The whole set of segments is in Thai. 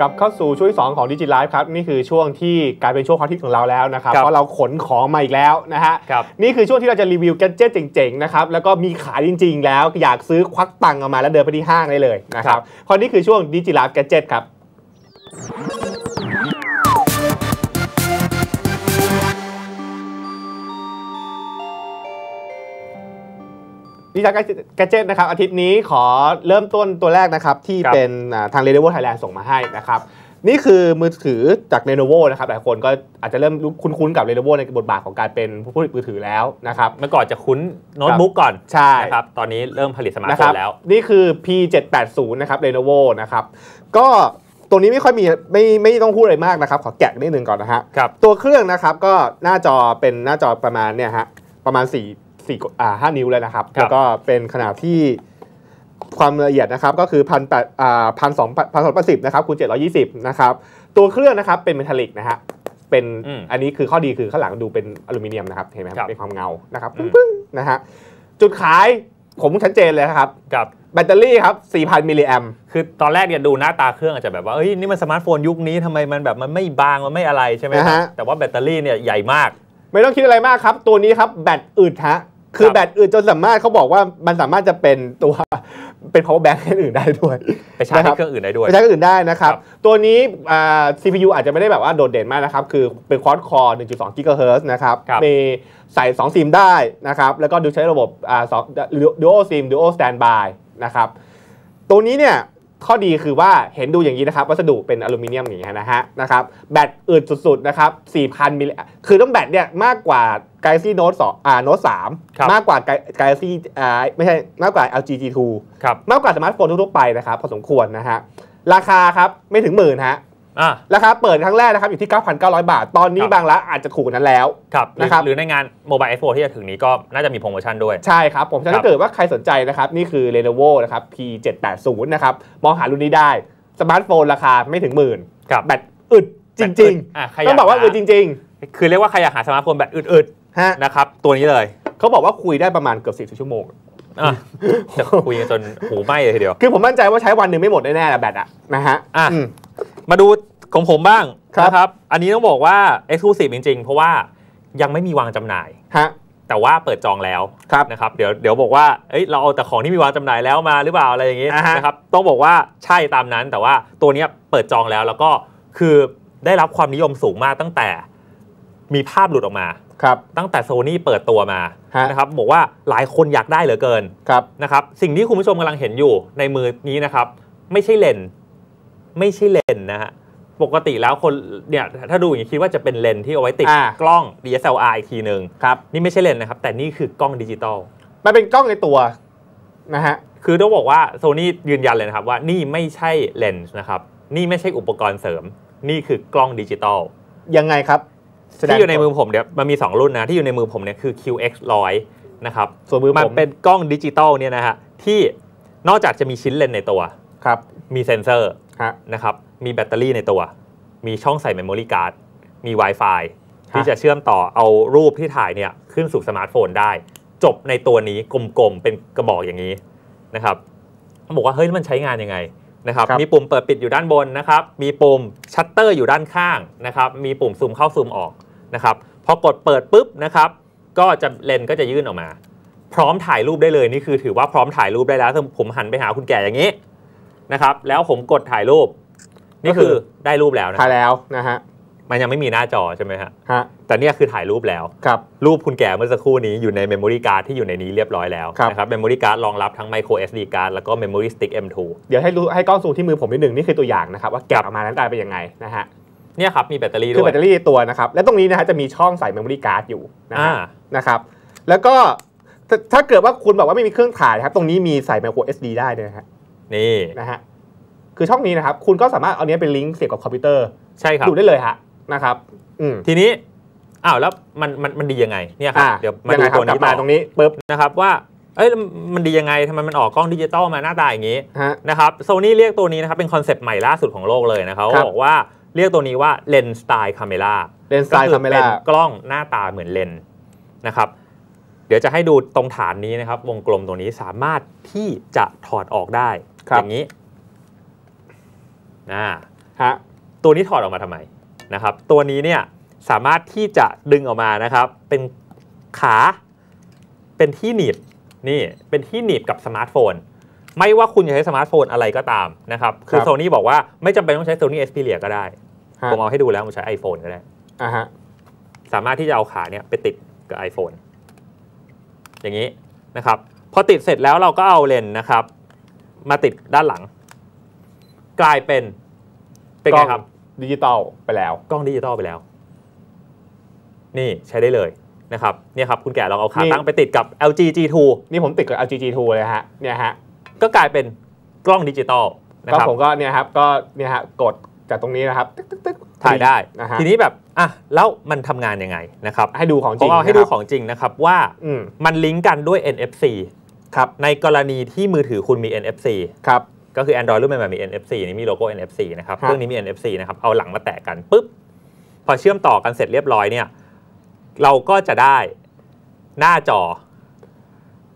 กลับเข้าสู่ช่วงที่2ของดิจิไลฟ์ครับ นี่คือช่วงที่กลายเป็นช่วงฮอตฮิตของเราแล้วนะครับครับเพราะเราขนของมาอีกแล้วนะฮะครับนี่คือช่วงที่เราจะรีวิวแกดเจิตเจ๋งๆนะครับ แล้วก็มีขายจริงๆแล้วอยากซื้อควักตังค์ออกมาแล้วเดินไปที่ห้างได้เลยนะครับเพราะนี่คือช่วงดิจิไลฟ์แกดเจิตครับ ดิจิทัลแกจิตนะครับอาทิตย์นี้ขอเริ่มต้นตัวแรกนะครับที่ครับเป็นอ่าทาง Lenovo Thailand ส่งมาให้นะครับนี่คือมือถือจาก Lenovo นะครับหลายคนก็อาจจะเริ่มรู้คุ้นๆกับ Lenovo ในบทบาทของการเป็นผู้ผลิตมือถือแล้วนะครับเมื่อก่อนจะคุ้นโน้ตบุ๊กก่อนใช่นะครับตอนนี้เริ่มผลิตสมาร์ทนะโฟครับนแล้ว นี่คือ P780 นะครับ Lenovo นะครับก็ตรงนี้ไม่ค่อยมีไม่ไม่ต้องพูดอะไรมากนะครับขอแกะนิดนึงก่อนนะฮะครับตัวเครื่องนะครับก็หน้าจอเป็นหน้าจอประมาณเนี่ยฮะประมาณ4 4อ่า5นิ้วเลยนะครับครับ แล้วก็เป็นขนาดที่ความละเอียดนะครับก็คือพันแปดอ่าพันสองพันสองสิบนะครับคูณเจ็ดร้อยี่สิบนะครับตัวเครื่องนะครับเป็นเมทัลลิกนะฮะเป็นอืมอันนี้คือข้อดีคือข้างหลังดูเป็นอลูมิเนียมนะครับเห็นไหมคครัรับบเป็นความเงานะครับอืมปึ้งๆนะฮะจุดขายผมชัดเจนเลยนะครับกับแบตเตอรี่ครับ 4,000 มิลลิแอมคือตอนแรกเนี่ยดูหน้าตาเครื่องอาจจะแบบว่าเอ้ยนี่มันสมาร์ทโฟนยุคนี้ทำไมมันแบบมันไม่บาง มันไม่อะไรใช่ไหมครับแต่ว่าแบตเตอรี่เนี่ยใหญ่มาก ไม่ต้องคิดอะไรมากครับ ตัวนี้ครับแบตอึดฮะ คือครับแบตอึดจนสามารถเขาบอกว่ามันสามารถจะเป็นตัวเป็น power bank ให้อื่นได้ด้วยไปชาร์จนะครัที่บเครื่องอื่นได้ด้วยไปใช้กับอื่นได้นะครับครับตัวนี้อ่า CPU อาจจะไม่ได้แบบว่าโดดเด่นมากนะครับ คือเป็น quad core 1.2 GHz นะครับครับ มีใส่ 2 ซิมได้นะครับ แล้วก็ดูใช้ระบบอ่าสอง dual sim dual standby นะครับ ตัวนี้เนี่ยข้อดีคือว่าเห็นดูอย่างนี้นะครับ วัสดุเป็นอลูมิเนียมอย่างนี้ยนะฮะนะครับแบตอึดสุดๆนะครับ4,000มิลลิคือต้องแบตเนี่ยมากกว่า Galaxy Note 2อ่า Note ครับ3มากกว่า Galaxy อ่าไม่ใช่มากกว่า LG G2 ครับมากกว่าสมาร์ทโฟนทั่วๆไปนะครับพอสมควรนะฮะราคาครับไม่ถึงหมื่นฮะอะราคาเปิดครั้งแรกนะครับอยู่ที่ 9,900 บาท ตอนนี้ครับบางร้านอาจจะถูกกว่านั้นแล้วครับหรือนะครับหรือในงานโมบาย Expo ที่จะถึงนี้ก็น่าจะมีโปรโมชั่นด้วย ใช่ครับ ผมฉะนั้ครันบถ้าเกิดว่าใครสนใจนะครับ นี่คือ Lenovo นะครับ P780 นะครับ มองหารุ่นนี้ได้ สมาร์ทโฟนราคาไม่ถึงหมื่นครับแบตอึดจริงอะใครๆยต้องบอกว่าหอึดจริงคือเรียกว่าใครอยากหาสมาร์ทโฟนแบบอึดๆ ฮะๆนะครับ ตัวนี้เลยเขาบอกว่าคุยได้ประมาณเกือบ40ชั่วโมง อะจะคุยกันจนหูไหม้เลยทีเดียว คือผมมั่นใจว่าใช้วันหนึ่งไม่หมดแน่ๆแหละแบตอะนะฮะอะอืมมาดูของผมบ้างครับ นะครับ อันนี้ต้องบอกว่า Exclusive จริง ๆ เพราะว่ายังไม่มีวางจำหน่าย ฮะ แต่ว่าเปิดจองแล้วครับนะครับ เดี๋ยวเดี๋ยวบอกว่าเอ้ยเราเอาแต่ของที่มีวางจำหน่ายแล้วมาหรือเปล่าอะไรอย่างงี้อ่าฮะ นะครับ ต้องบอกว่าใช่ตามนั้น แต่ว่าตัวเนี้ยเปิดจองแล้วแล้วก็คือได้รับความนิยมสูงมากตั้งแต่มีภาพหลุดออกมา ครับตั้งแต่โซนี่เปิดตัวมาฮะนะครับบอกว่าหลายคนอยากได้เหลือเกินครับนะครับสิ่งที่คุณผู้ชมกำลังเห็นอยู่ในมือนี้นะครับ ไม่ใช่เลนส์ไม่ใช่เลนส์นะฮะปกติแล้วคนเนี่ยถ้าดูอย่างนี้คิดว่าจะเป็นเลนส์ที่เอาไว้ติดอ่ากล้อง DSLR อีกทีหนึ่งครับนี่ไม่ใช่เลนส์นะครับ แต่นี่คือกล้องดิจิตอลมันเป็นกล้องในตัวนะฮะคือต้องบอกว่าโซนี่ยืนยันเลยนะครับว่านี่ไม่ใช่เลนส์นะครับ นี่ไม่ใช่อุปกรณ์เสริม นี่คือกล้องดิจิตอลยังไงครับแสดง ที่อยู่ในมือผมเนี่ยมันมี 2 รุ่นนะ ที่อยู่ในมือผมเนี่ยคือ QX 100นะครับส่วนมือมันผมเป็นกล้องดิจิตอลเนี่ยนะฮะที่นอกจากจะมีชิ้นเลนส์ในตัวครับมีเซนเซอร์ฮะนะครับมีแบตเตอรี่ในตัว มีช่องใส่เมมโมรี่การ์ดมี Wi-Fi ฮะที่จะเชื่อมต่อเอารูปที่ถ่ายเนี่ยขึ้นสู่สมาร์ทโฟนได้ จบในตัวนี้กลมๆเป็นกระบอกอย่างนี้นะครับบอกว่าเฮ้ยมันใช้งานยังไง นะครับครับมีปุ่มเปิดปิดอยู่ด้านบนนะครับ มีปุ่มชัตเตอร์อยู่ด้านข้างนะครับ มีปุ่มซูมเข้าซูมออกนะครับ พอกดเปิดปุ๊บนะครับ ก็จะเลนส์ก็จะยื่นออกมา พร้อมถ่ายรูปได้เลยนี่คือถือว่าพร้อมถ่ายรูปได้แล้วถ้าผมหันไปหาคุณแก่อย่างนี้นะครับ แล้วผมกดถ่ายรูป นี่คือได้รูปแล้วนะถ่ายแล้วนะฮะ มันยังไม่มีหน้าจอใช่ไหมฮะฮะแต่เนี่ยคือถ่ายรูปแล้วครับรูปคุณแก่เมื่อสักครู่นี้อยู่ในเมมโมรี่การ์ดที่อยู่ในนี้เรียบร้อยแล้วครับนะครับเมมโมรี่การ์ดรองรับทั้ง micro SD card แล้วก็ memory stick M2 เดี๋ยวให้รู้ให้กล้องซูมที่มือผมนิดหนึ่งนี่คือตัวอย่างนะครับว่าแกะออกมาหน้าตาเป็นยังไงนะฮะเนี่ยครับมีแบตเตอรี่คือด้วแบยตเตอรี่ในตัวนะครับและตรงนี้นะฮะจะมีช่องใส่เมมโมรี่การ์ดอยู่นะอ่าฮะนะครับแล้วก็ถ้าถ้าเกิดว่าคุณบอกว่าไม่มีเครื่องถ่ายครับตรงนี้มีใส่ micro SD ได้ด้วยนะฮะนี่นะฮะคือช่องนี้นะครับคุณก็สามารถเอาเนี้ยเป็นลิงก์เสียบกับคอมพิวเตอร์ใช่ครับดูได้เลยฮะ นะครับอืมทีนี้อ้าวแล้วมันมันมันดียังไงเนี่ยครับอ่าเดี๋ยวมายังดูไงครัตัวบกลันี้บมาต่อตรงนี้ปุ๊บนะครับว่าเอ้ยมันดียังไงทำไมมันออกกล้องดิจิตอลมาหน้าตาอย่างนี้ฮะนะครับโซนี่เรียกตัวนี้นะครับเป็นคอนเซปต์ใหม่ล่าสุดของโลกเลยนะครับครับเขาบอกว่าเรียกตัวนี้ว่าเลนส์สไตล์คาเมล่าเลนส์สไตล์คาเมเป็ล่านกล้องหน้าตาเหมือนเลนส์นะครับเดี๋ยวจะให้ดูตรงฐานนี้นะครับ วงกลมตรงนี้สามารถที่จะถอดออกได้ครับอย่างนี้นะฮะตัวนี้ถอดออกมาทำไม นะครับ ตัวนี้เนี่ยสามารถที่จะดึงออกมานะครับ เป็นขาเป็นที่หนีบนี่เป็นที่หนีบกับสมาร์ทโฟน ไม่ว่าคุณจะใช้สมาร์ทโฟนอะไรก็ตามนะครับ คือครับโซนี่บอกว่าไม่จำเป็นต้องใช้ Sony Xperia ก็ได้ฮะผมเอาให้ดูแล้วผมใช้ iPhone ก็ได้อ่าฮะสามารถที่จะเอาขาเนี่ยไปติดกับ iPhone อย่างนี้นะครับ พอติดเสร็จแล้วเราก็เอาเลนส์นะครับ มาติดด้านหลัง กลายเป็นเป็นไงครับ ดิจิตอลไปแล้ว กล้องดิจิตอลไปแล้ว นี่ใช้ได้เลยนะครับเนี่ยครับคุณแก่ลองเอาขานี่ตั้งไปติดกับ LG G2 นี่ผมติดกับ LG G2 เลยฮะเนี่ยฮะก็กลายเป็นกล้องดิจิตอลนะก็ครับผมก็เนี่ยครับก็เนี่ยฮะกดจากตรงนี้นะครับตึ๊กตึ๊กตึ๊กถ่ายได้นะฮะทีนี้แบบอะแล้วมันทำงานยังไงนะครับให้ดูของจผริมงเอาให้ดูนะครับของจริงนะครับว่าอืมมันลิงก์กันด้วย NFC ครับในกรณีที่มือถือคุณมี NFC ครับ ก็คือ Android รุ่นใหม่ๆมี NFC นี่มีโลโก้ NFC นะครับครับเครื่องนี้มี NFC นะครับเอาหลังมาแตะกันปุ๊บพอเชื่อมต่อกันเสร็จเรียบร้อยเนี่ยเราก็จะได้หน้าจอ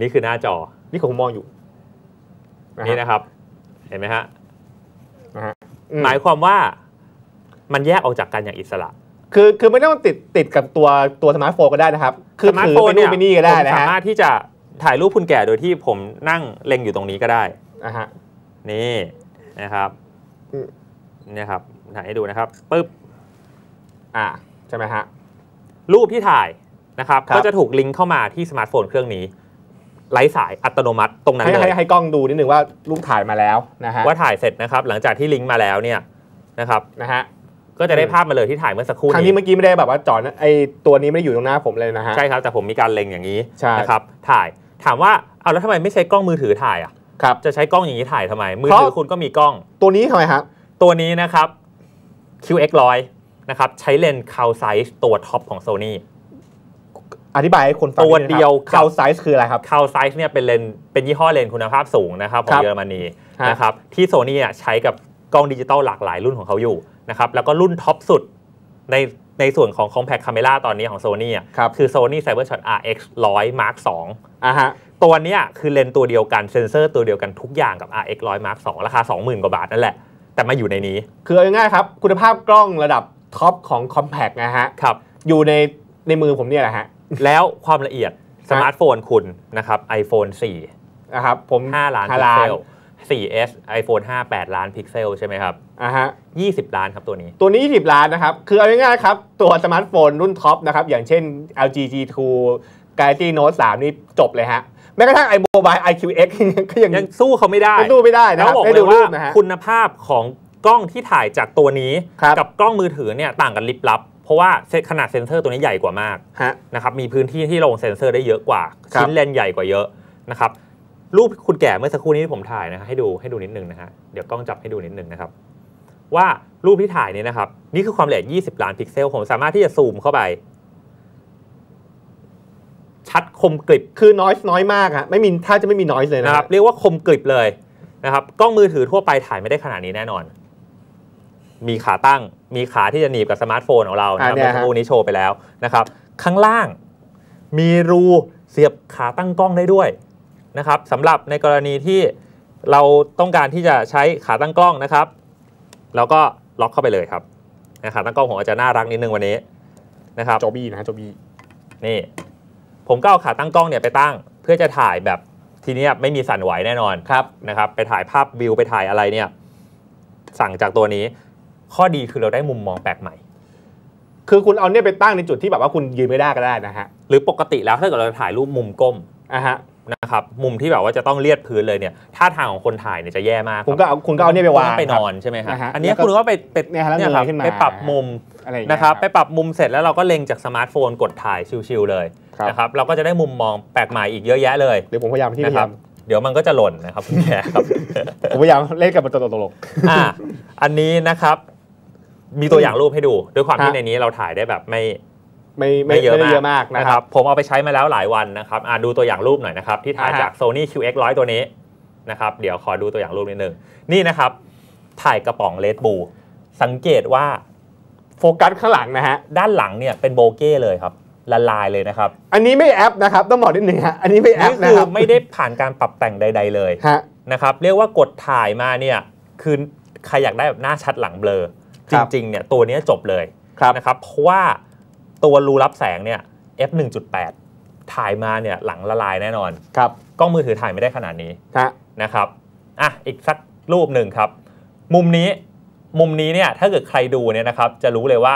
นี่คือหน้าจอนี่ผมมองอยู่ะฮนี่นะครับ เห็นไหมฮะนะฮะอืหมายความว่ามันแยกออกจากกันอย่างอิสระ คือคือไม่ต้องติดติดกับตัวตัวสมาร์ทโฟนก็ได้นะครับคือสมาร์ทถือโฟนไปเนี่นู่ยนไปนี่ก็ได้ผมนะสาฮะมารถที่จะถ่ายรูปคุณแก่โดยที่ผมนั่งเล็งอยู่ตรงนี้ก็ได้อะฮะ นี่นะครับอืมเนี่ยครับถ่ายให้ดูนะครับปึ๊บอ่าใช่ไหมฮะรูปที่ถ่ายนะครับครับ ก็จะถูกลิงก์เข้ามาที่สมาร์ทโฟนเครื่องนี้ไร้สายอัตโนมัติตรงนั้นให้เลให้ยให้กล้องดูนิดนึงว่ารูปถ่ายมาแล้วนะฮะว่าถ่ายเสร็จนะครับ หลังจากที่ลิงก์มาแล้วเนี่ยนะครับนะฮะก็จะได้อืมภาพมาเลยที่ถ่ายเมื่อสักครู่ครั้งนี้เมื่อกี้ไม่ได้แบบว่าจอดไอตัวนี้ไม่ได้อยู่ตรงหน้าผมเลยนะฮะใช่ครับแต่ผมมีการเล็งอย่างนี้ใช่นะครับถ่ายถามว่าเอาแล้วทำไมไม่ใช้กล้องมือถือถ่ายอะ ครับจะใช้กล้องอย่างนี้ถ่ายทำไม มือเพราะถือคุณก็มีกล้อง ตัวนี้ทำไมฮะตัวนี้นะครับ QX100 นะครับใช้เลนส์ c o w size ตัวท็อปของ Sony อธิบายให้คนฟังตัวเดียวกับคาไซส์คืออะไรครับ c o w size เนี่ยเป็นเลนส์เป็นยี่ห้อเลนส์คุณภาพสูงนะครับขอครังบเยอรมนีฮะนะครับที่โซนี่ใช้กับกล้องดิจิตอลหลากหลายรุ่นของเขาอยู่นะครับแล้วก็รุ่นท็อปสุดในในส่วนของ compact camera ตอนนี้ของ Sony อะครับ คือ Sony Cybershot RX 100 Mark 2 อะฮะ ตัวเนี้ยคือเลนส์ตัวเดียวกันเซนเซอร์ตัวเดียวกันทุกอย่างกับ RX 100 Mark 2 ราคา 20,000 กว่าบาทนั่นแหละ แต่มาอยู่ในนี้คือเอาง่ายๆครับ คุณภาพกล้องระดับท็อปของ Compact นะฮะ ครับ อยู่ในในมือผมเนี่ยแหละฮะ แล้วความละเอียดสมาร์ทโฟนคุณนะครับ iPhone 4 นะครับผม5ล้านห้พิกล้าเซนล 4S iPhone 5 8 ล้านพิกเซลใช่ไหมครับ อะฮะ20 ล้านครับตัวนี้ ตัวนี้ 20 ล้านนะครับ คือเอาง่ายๆครับ ตัวสมาร์ทโฟนรุ่นท็อปนะครับ อย่างเช่น LG G2 Galaxy Note 3 นี่จบเลยฮะ แม้กระทั่ง iMobile IQX ก็ยังยังสู้เขาไม่ได้ยังสู้ไม่ได้นะแล้วครับบอกให้เลดูยรูว่าปนะฮะคุณภาพของกล้องที่ถ่ายจากตัวนี้ครับกับกล้องมือถือเนี่ยต่างกันลิบลับ เพราะว่าขนาดเซ็นเซอร์ตัวนี้ใหญ่กว่ามากฮะนะครับมีพื้นที่ที่ลงเซ็นเซอร์ได้เยอะกว่าครับชิ้นเลนส์ใหญ่กว่าเยอะนะครับรูปคุณแก่เมื่อสักครู่นี้ที่ผมถ่ายนะฮะให้ดูให้ดูนิดนึงนะฮะเดี๋ยวกล้องจับให้ดูนิดนึงนะครับ ว่ารูปที่ถ่ายนี้นะครับ นี่คือความละเอียด 20 ล้านพิกเซล ผมสามารถที่จะซูมเข้าไป ชัดคมกริบคือ noise น้อยมากฮะไม่มีถ้าจะไม่มี noise เลยนะนะคครัรับบเรียกว่าคมกริบเลยนะครับกล้องมือถือทั่วไปถ่ายไม่ได้ขนาดนี้แน่นอน มีขาตั้ง มีขาที่จะหนีบกับสมาร์ทโฟนของเรานะครับอ่าเนี่เมื่ยอสักครู่นี้โชว์ไปแล้วนะครับ ข้างล่างมีรูเสียบขาตั้งกล้องได้ด้วยนะครับสำหรับในกรณีที่เราต้องการที่จะใช้ขาตั้งกล้องนะครับ เราก็ล็อกเข้าไปเลยครับนะขาตั้งกล้องผมอาจจะน่ารักนิดนึงวันนี้นะครับโจบี้นะฮะโจบี้นี่ ผมก็เอาขาตั้งกล้องเนี่ยไปตั้ง เพื่อจะถ่ายแบบทีเนี้ยไม่มีสั่นไหวแน่นอนครับนะครับ ไปถ่ายภาพวิวไปถ่ายอะไรเนี่ย สั่งจากตัวนี้ ข้อดีคือเราได้มุมมองแปลกใหม่ คือคุณเอาเนี่ยไปตั้งในจุดที่แบบว่าคุณยืนไม่ได้ก็ได้นะฮะหรือปกติแล้วถ้าเกิดเราถ่ายรูปมุมก้มอะฮะ นะครับมุมที่แบบว่าจะต้องเลียดพื้นเลยเนี่ยท่าทางของคนถ่ายเนี่ยจะแย่มากคุณก็เอาคุณก็เอาเนี่ยไปวางคุณก็ไปนอนครับใช่ไหมครับนะฮะอันเนี้ยแล้วก็คุณก็ไปไปเนี่ยฮะแล้วเนี่ยเงครับยขึ้นมาไปปรับมุมอะไรอย่างเงี้ยนะครับไปปรับมุมเสร็จแล้วเราก็เล็งจากสมาร์ทโฟนกดถ่ายชิวๆเลยครับนะครับเราก็จะได้มุมมองแปลกใหม่อีกเยอะแยะเลยเดี๋ยวผมพยายามที่นะพคยารัยาบมเดี๋ยวมันก็จะหล่นนะครับคุณแขครับผมพยายามเล่นกับมันตัวตลกอ่าอันนี้นะครับ มีตัวอย่างรูปให้ดู ด้วยความที่ฮะในนี้เราถ่ายได้แบบไม่ๆ ไม่ไม่ไม่เยอะไม่ได้มากเยอะมากนะครับ ผมเอาไปใช้มาแล้วหลายวันนะครับอ่าดูตัวอย่างรูปหน่อยนะครับ ที่ถ่ายอ่าฮะจาก Sony QX100 ตัวนี้นะครับเดี๋ยวขอดูตัวอย่างรูปนิดนึง นี่นะครับ ถ่ายกระป๋องเลดบูสังเกตว่าโฟกัสข้างหลังนะฮะ ด้านหลังเนี่ยเป็นโบเก้เลยครับละลายเลยนะครับ อันนี้ไม่แอปนะครับต้องบอกนิดนึงฮะอันนี้ไม่แอปนี่นะคือครับไม่ได้ผ่านการปรับแต่งใด ๆเลยฮะนะครับเรียกว่ากดถ่ายมาเนี่ยคือใครอยากได้แบบหน้าชัดหลังเบลอคจรับริงๆเนี่ยตัวเนี้ยจบเลยครับนะครับเพราะว่า ตัวรูรับแสงเนี่ย f 1.8 ถ่ายมาเนี่ยหลังละลายแน่นอน ครับ กล้องมือถือถ่ายไม่ได้ขนาดนี้ฮะนะครับ อะ อีกสักรูปหนึ่งครับ มุมนี้ มุมนี้เนี่ย ถ้าเกิดใครดูเนี่ยนะครับ จะรู้เลยว่า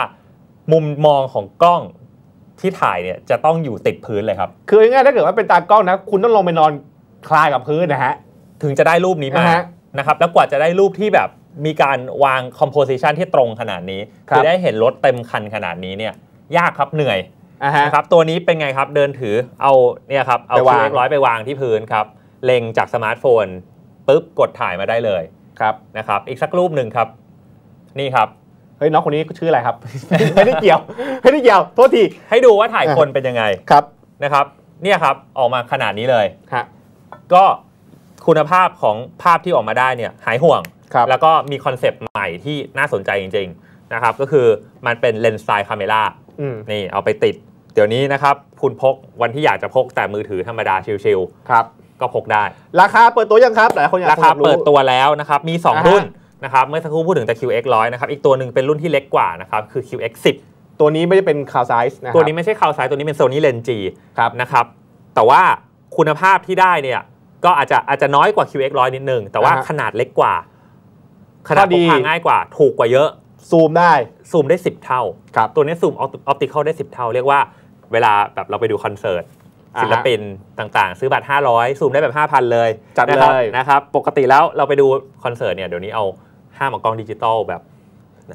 มุมมองของกล้องที่ถ่ายเนี่ยจะต้องอยู่ติดพื้นเลยครับ คือง่ายๆถ้าเกิดว่าเป็นตากล้องนะ คุณต้องลงไปนอนคลายกับพื้นนะฮะ ถึงจะได้รูปนี้มา อ่าฮะนะครับ แล้วกว่าจะได้รูปที่แบบมีการวางคอมโพสิชันที่ตรงขนาดนี้ ครับ คือได้เห็นรถเต็มคันขนาดนี้เนี่ย ยากครับเหนื่อยอ่าฮะนะครับตัวนี้เป็นไงครับเดินถือเอาเนี่ยครับเอาไปวาง QX ร้อยไปวางที่พื้นครับเล็งจากสมาร์ทโฟนปุ๊บกดถ่ายมาได้เลยครับนะครับ อีกสักรูปหนึ่งครับ นี่ครับเฮ้ยน้องคนนี้ชื่ออะไรครับ ไม่ได้เกี่ยวไม่ได้เกี่ยวโทษทีให้ดูว่าถ่ายคนเป็นยังไงครับนะครับ เนี่ยครับออกมาขนาดนี้เลยฮะก็คุณภาพของภาพที่ออกมาได้เนี่ยหายห่วงครับแล้วก็มีคอนเซปต์ใหม่ที่น่าสนใจจริง ๆ นะครับ ก็คือมันเป็นเลนส์ไซด์คาเมล่าอืม นี่เอาไปติด เดี๋ยวนี้นะครับ คุณพกวันที่อยากจะพกแต่มือถือธรรมดาชิลครับๆก็พกได้ ราคาเปิดตัวยังครับหลายคนอยากราคาอยกเปิดตัวแล้วนะครับ มีอ่าฮะ2รุ่นนะครับเมื่อสักครู่พูดถึงแต่ QX 100นะครับอีกตัวหนึ่งเป็นรุ่นที่เล็กกว่านะครับคือ QX 10ตัวนี้ไม่ได้เป็นคาวไซส์นะครับตัวนี้ไม่ใช่คาวไซส์ตัวนี้เป็น Sony Lens G ครับนะครับแต่ว่าคุณภาพที่ได้เนี่ยก็อาจจะอาจจะน้อยกว่า QX 100นิดนึงแต่ว่าอ่าฮะขนาดเล็กกว่า ขนาดข้อพดีกพาง่ายกว่า ถูกกว่าเยอะ ซูมได้ซูมได้ 10 เท่า ครับตัวนี้ซูมออปติคอลได้ 10 เท่า เรียกว่าเวลาแบบเราไปดูคอนเสิร์ตอ่าฮะศิลปินต่างๆ ซื้อบัตร 500 ซูมได้แบบ 5,000 เลยจัดนะครับเลยนะครับปกติแล้วเราไปดูคอนเสิร์ตเนี่ยเดี๋ยวนี้เอาห้ามเอากล้องดิจิตอลแบบ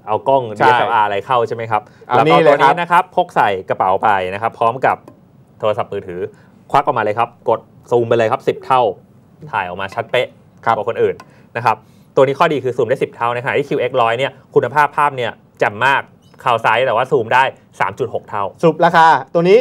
เอากล้องใช่ DSLR อะไรเข้าใช่ไหมครับเอาแล้วนี่ก็เลตัยวครับนี้นะครับพกใส่กระเป๋าไปนะครับ พร้อมกับโทรศัพท์มือถือ ควักออกมาเลยครับ กดซูมไปเลยครับ 10 เท่า ถ่ายออกมาชัดเป๊ะครับกว่าคนอื่นนะครับ ตัวนี้ข้อดีคือซูมได้ 10 เท่าในขณะที่ QX 100เนี่ยคุณภาพภาพเนี่ยแจ่มมากข่าวไซส์แต่ว่าซูมได้ 3.6 เท่า สรุปราคาตัวนี้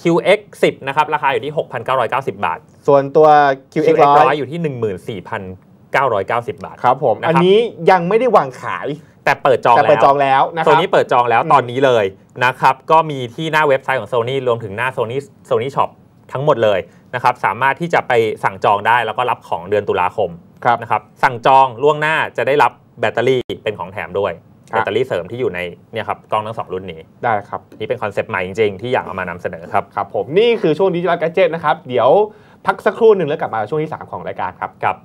QX 10นะครับราคาอยู่ที่ 6,990 บาท ส่วนตัว QX 100 100อยู่ที่ 14,990 บาทครับผมนะครับอันนี้ยังไม่ได้วางขายแต่เปิดจองแต่แล้เปิดวจองแล้วนะคตัวรับนี้เปิดจองแล้วอืมตอนนี้เลยนะครับก็มีที่หน้าเว็บไซต์ของ Sony รวมถึงหน้า Sony Sony Shop ทั้งหมดเลยนะครับสามารถที่จะไปสั่งจองได้แล้วก็รับของเดือนตุลาคมครับ นะครับสั่งจองล่วงหน้าจะได้รับแบตเตอรี่เป็นของแถมด้วยครัแบบตเตอรี่เสริมที่อยู่ในเนี่ยครับกล้องทั้งสองรุ่นนี้ได้ครับนี่เป็นคอนเซปต์ใหม่จริงๆที่อยากเอามานำเสนอครับครับผมนี่คือช่วงดิจิทัลแกจ e t นะครับเดี๋ยวพักสักครู่หนึ่งแล้วกลับมาช่วงที่ 3 ของรายการครับครับ